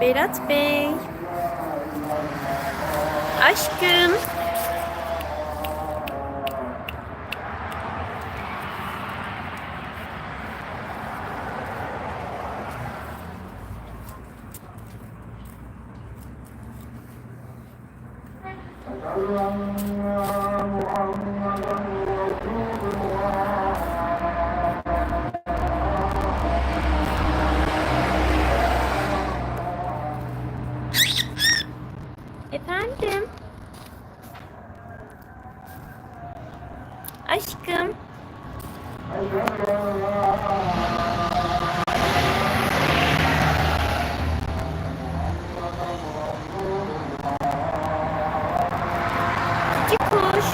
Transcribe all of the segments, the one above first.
Berat Bey. Aşkım. Aşkım. Cici kuş.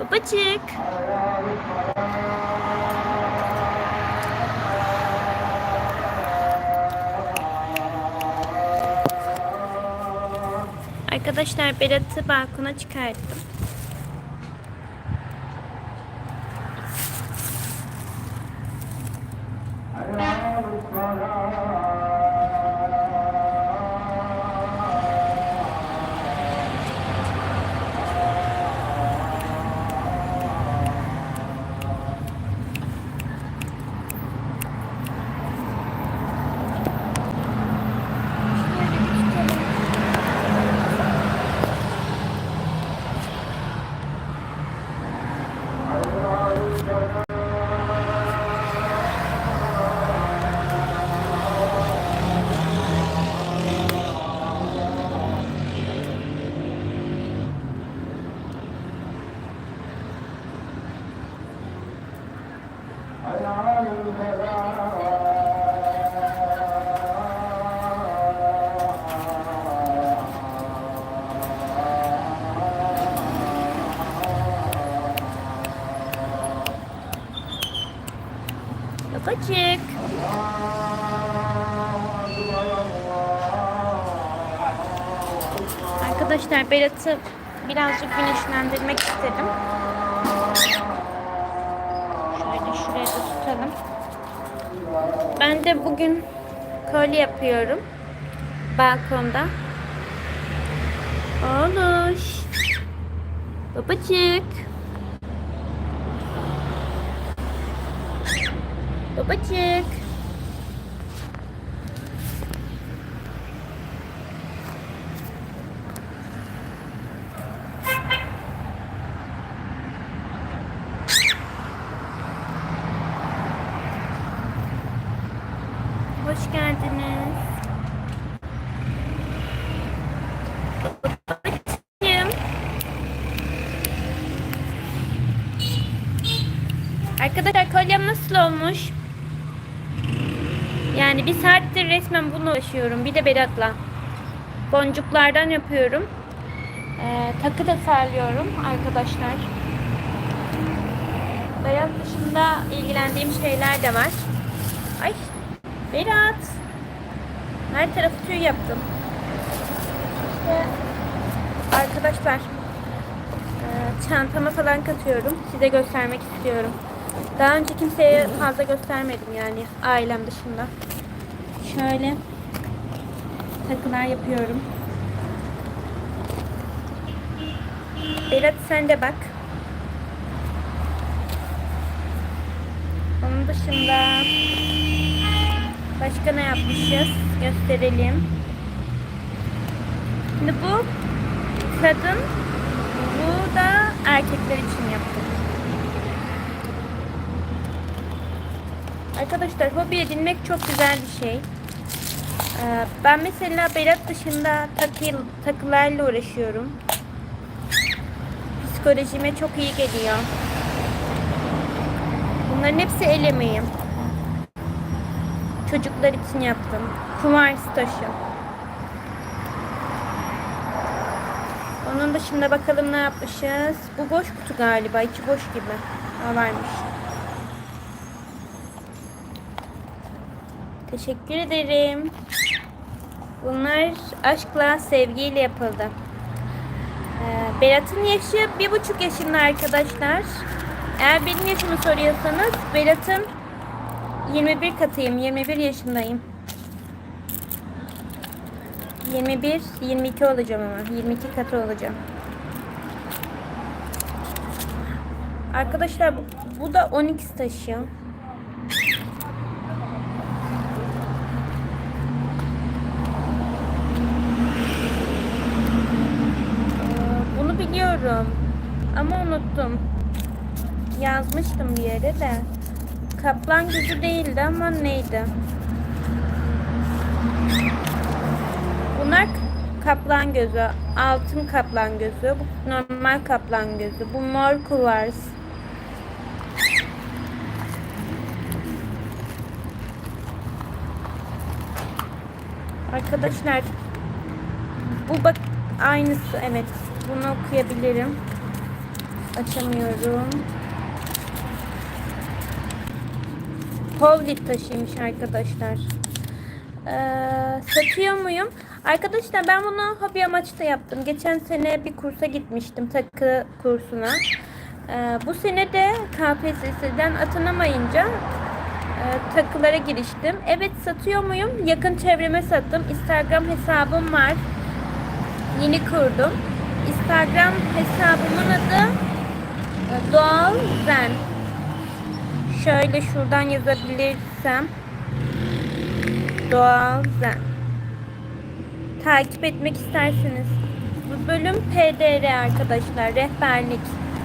Babacık. Arkadaşlar Berat'ı balkona çıkarttım. Babacık. Arkadaşlar Berat'ı birazcık güneşlendirmek istedim. Şöyle şuraya da tutalım. Ben de bugün kolye yapıyorum. Balkonda. Oğluş. Babacık. Babacık. Hoş geldiniz. Arkadaşlar kolyem nasıl olmuş? Yani bir saattir resmen bununla uğraşıyorum. Bir de Berat'la. Boncuklardan yapıyorum. Ee, takı tasarlıyorum arkadaşlar. Berat dışında ilgilendiğim şeyler de var. Ay Berat. Her tarafı tüy yaptım. İşte arkadaşlar e, çantama falan katıyorum. Size göstermek istiyorum. Daha önce kimseye fazla göstermedim yani ailem dışında. Şöyle takılar yapıyorum. Berat sen de bak. Onun dışında başka ne yapmışız? Gösterelim. Şimdi bu kadın, bu da erkekler için yaptım. Arkadaşlar hobi edinmek çok güzel bir şey. Ee, Ben mesela Berat dışında takı, takılarla uğraşıyorum. Psikolojime çok iyi geliyor. Bunların hepsi el emeği. Çocuklar için yaptım. Kuvars taşı. Onun dışında bakalım ne yapmışız. Bu boş kutu galiba. içi boş gibi. Ha varmış. Teşekkür ederim. Bunlar aşkla, sevgiyle yapıldı. Ee, Berat'ın yaşı bir buçuk yaşında arkadaşlar. Eğer benim yaşımı soruyorsanız Berat'ın 21 katıyım. 21 yaşındayım. 21, 22 olacağım ama. 22 katı olacağım. Arkadaşlar bu, da 12 taşıyor. Ee, Bunu biliyorum. Ama unuttum. Yazmıştım bir yere de. Kaplan gözü değildi ama neydi? Bunlar kaplan gözü. Altın kaplan gözü. Bu normal kaplan gözü. Bu mor kuvars. Arkadaşlar bu bak aynısı evet. Bunu okuyabilirim. Açamıyorum. Povlit taşıymış arkadaşlar. Ee, satıyor muyum? Arkadaşlar ben bunu hobi amaçlı yaptım. Geçen sene bir kursa gitmiştim takı kursuna. Ee, bu sene de KPSS'den atanamayınca e, takılara giriştim. Evet satıyor muyum? Yakın çevreme sattım. Instagram hesabım var. Yeni kurdum. Instagram hesabımın adı e, Doğal Zen. Şöyle şuradan yazabilirsem. Doğal Zen. Takip etmek isterseniz. Bu bölüm PDR arkadaşlar. Rehberlik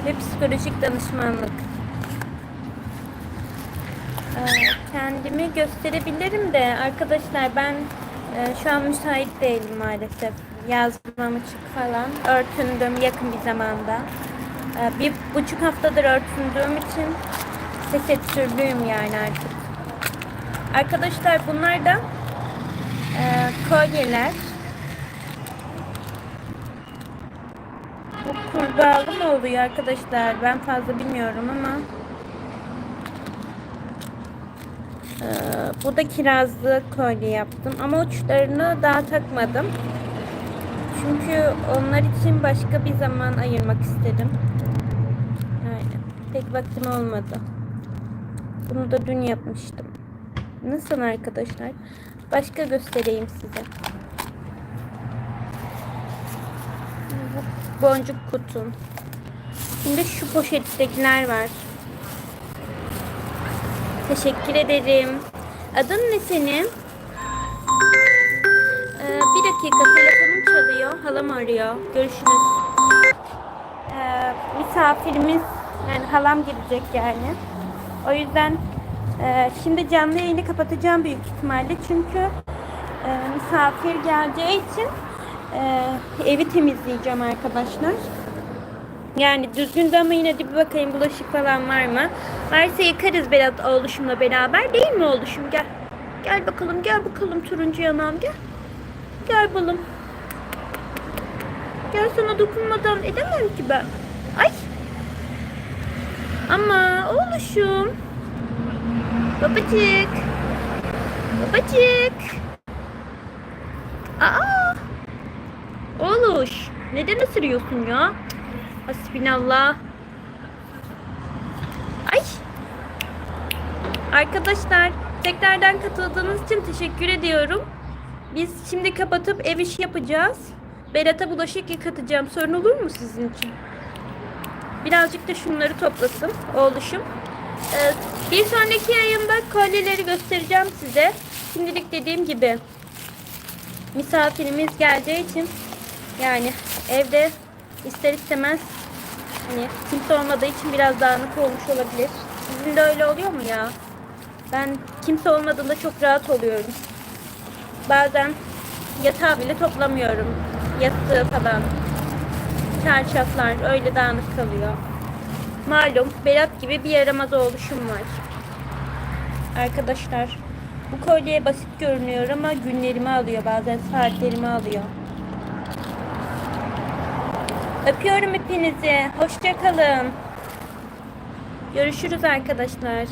ve psikolojik danışmanlık. Ee, kendimi gösterebilirim de arkadaşlar ben e, şu an müsait değilim maalesef. Yazmam açık falan. Örtündüm yakın bir zamanda. Ee, bir buçuk haftadır örtündüğüm için tesettürlüyüm yani artık. Arkadaşlar bunlar da e, kolyeler. Bu kurbağalı mı oluyor arkadaşlar? Ben fazla bilmiyorum ama. Ee, bu da kirazlı kolye yaptım. Ama uçlarını daha takmadım. Çünkü onlar için başka bir zaman ayırmak istedim. Yani pek vaktim olmadı. Bunu da dün yapmıştım. Nasıl arkadaşlar? Başka göstereyim size. Boncuk kutum. Şimdi şu poşettekiler var. Teşekkür ederim. Adın ne senin? Ee, bir dakika telefonum çalıyor. Halam arıyor. Görüşürüz. Ee, misafirimiz yani halam gelecek yani. O yüzden e, şimdi canlı yayını kapatacağım büyük ihtimalle. Çünkü e, misafir geleceği için e, evi temizleyeceğim arkadaşlar. Yani düzgün de ama yine de bir bakayım bulaşık falan var mı? Varsa yıkarız Berat oğluşumla beraber değil mi oğluşum? Gel. Gel bakalım gel bakalım turuncu yanağım gel. Gel balım. Gel sana dokunmadan edemem ki ben. Ay. Ama oğluşum. Babacık. Babacık. Aa. Oğluş. Neden ısırıyorsun ya? Hasbinallah. Ay. Arkadaşlar tekrardan katıldığınız için teşekkür ediyorum. Biz şimdi kapatıp ev işi yapacağız. Berat'a bulaşık yıkatacağım. Sorun olur mu sizin için? Birazcık da şunları toplasın oğluşum. Ee, bir sonraki yayında kolyeleri göstereceğim size. Şimdilik dediğim gibi misafirimiz geleceği için yani evde ister istemez hani kimse olmadığı için biraz dağınık olmuş olabilir. Sizin de öyle oluyor mu ya? Ben kimse olmadığında çok rahat oluyorum. Bazen yatağı bile toplamıyorum. Yastığı falan. Çarşaflar öyle dağınık kalıyor. Malum Berat gibi bir yaramaz oluşum var. Arkadaşlar bu kolye basit görünüyor ama günlerimi alıyor bazen saatlerimi alıyor. Öpüyorum hepinizi. Hoşça kalın. Görüşürüz arkadaşlar.